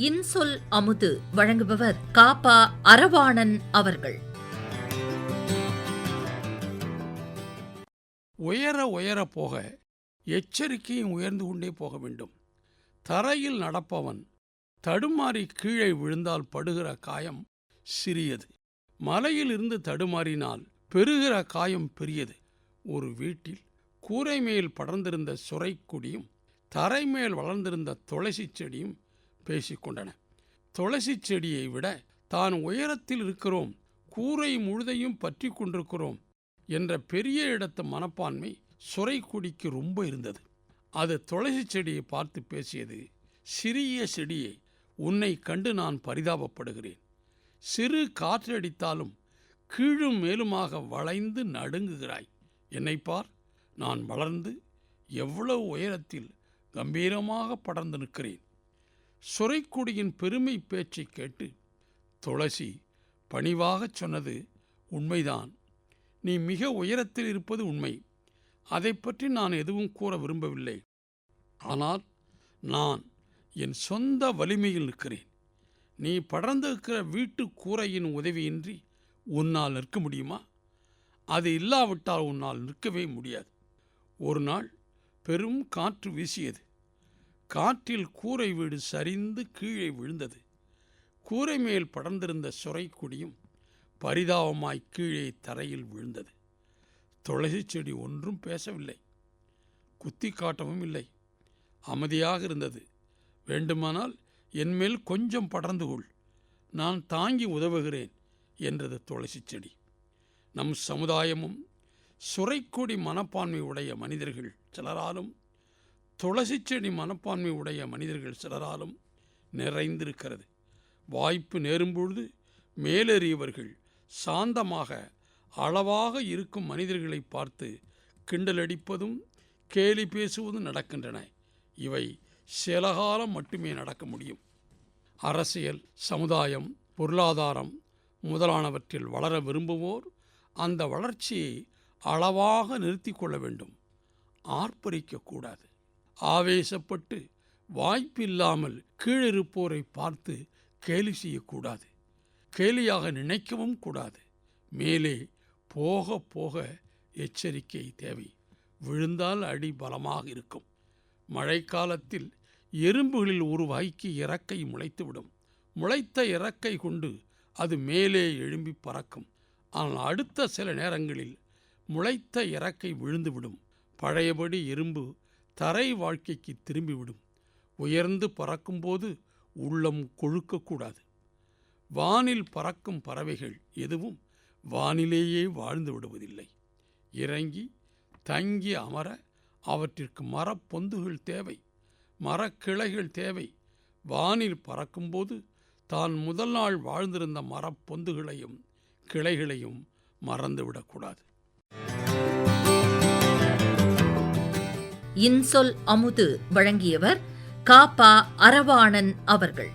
இன்சொல் அமுது வழங்குபவர் காப்பா அரவாணன் அவர்கள். உயர உயர போக எச்சரிக்கையும் உயர்ந்து கொண்டே போக வேண்டும். தரையில் நடப்பவன் தடுமாறி கீழே விழுந்தால் படுகிற காயம் சிறியது. மலையில் இருந்து தடுமாறினால் பெருகிற காயம் பெரியது. ஒரு வீட்டில் கூரை மேல் படர்ந்திருந்த சுரைக்குடியும் தரை மேல் வளர்ந்திருந்த துளசி செடியும் பேசிக்கொண்டன. துளசி செடியை விட தான் உயரத்தில் இருக்கிறோம் கூரை முழுதையும் பற்றி கொண்டிருக்கிறோம் என்ற பெரிய இடத்து மனப்பான்மை சுரைக்குடிக்கு ரொம்ப இருந்தது. அது துளசி செடியை பார்த்து பேசியது சிறிய செடியை உன்னை கண்டு நான் பரிதாபப்படுகிறேன். சிறு காற்றடித்தாலும் கீழும் மேலுமாக வளைந்து நடுங்குகிறாய். என்னை பார் நான் வளர்ந்து எவ்வளவு உயரத்தில் கம்பீரமாக படர்ந்து நிற்கிறேன். சுரைக்குடியின் பெருமை பேச்சை கேட்டு துளசி பணிவாகச் சொன்னது உண்மைதான். நீ மிக உயரத்தில் இருப்பது உண்மை. அதை பற்றி நான் எதுவும் கூற விரும்பவில்லை. ஆனால் நான் என் சொந்த வலிமையில் நிற்கிறேன். நீ படர்ந்திருக்கிற வீட்டு கூரையின் உதவியின்றி உன்னால் நிற்க முடியுமா? அது இல்லாவிட்டால் உன்னால் நிற்கவே முடியாது. ஒரு நாள் பெரும் காற்று வீசியது. காற்றில் கூரை வீடு சரிந்து கீழே விழுந்தது. கூரை மேல் படர்ந்திருந்த சுரைக்குடியும் பரிதாபமாய் கீழே தரையில் விழுந்தது. துளசி செடி ஒன்றும் பேசவில்லை. குத்தி காட்டவும் இல்லை. அமைதியாக இருந்தது. வேண்டுமானால் என்மேல் கொஞ்சம் படர்ந்து கொள். நான் தாங்கி உதவுகிறேன் என்றது துளசி செடி. நம் சமுதாயமும் சுரைக்கொடி மனப்பான்மை உடைய மனிதர்கள் சிலராலும் துளசி செடி மனப்பான்மை உடைய மனிதர்கள் சிலராலும் நிறைந்திருக்கிறது. வாய்ப்பு நேரும்பொழுது மேலேறியவர்கள் சாந்தமாக அளவாக இருக்கும் மனிதர்களை பார்த்து கிண்டலடிப்பதும் கேலி பேசுவதும் நடக்கின்றன. இவை சில காலம் மட்டுமே நடக்க முடியும். அரசியல் சமுதாயம் பொருளாதாரம் முதலானவற்றில் வளர விரும்புவோர் அந்த வளர்ச்சியை அளவாக நிறுத்தி கொள்ள வேண்டும். ஆர்ப்பரிக்கக்கூடாது ஆவேசப்பட்டு வாய்ப்பில்லாமல் கீழிருப்போரை பார்த்து கேலி செய்யக்கூடாது. கேலியாக நினைக்கவும் கூடாது. மேலே போக போக எச்சரிக்கை தேவை. விழுந்தால் அடி பலமாக இருக்கும். மழைக்காலத்தில் எறும்புகளில் ஒரு வாய்க்கு இறக்கை முளைத்துவிடும். முளைத்த இறக்கை கொண்டு அது மேலே எழும்பி பறக்கும். ஆனால் அடுத்த சில நேரங்களில் முளைத்த இறக்கை விழுந்துவிடும். பழையபடி எறும்பு தரை வாழ்க்கைக்கு திரும்பிவிடும். உயர்ந்து பறக்கும்போது உள்ளம் கொழுக்கக்கூடாது. வானில் பறக்கும் பறவைகள் எதுவும் வானிலேயே வாழ்ந்து விடுவதில்லை. இறங்கி தங்கி அமர அவற்றிற்கு மரப்பொந்துகள் தேவை. மரக்கிளைகள் தேவை. வானில் பறக்கும்போது தான் முதல் நாள் வாழ்ந்திருந்த மரப்பொந்துகளையும் கிளைகளையும் மறந்துவிடக்கூடாது. இன்சொல் அமுது வழங்கியவர் காப்பா அரவாணன் அவர்கள்.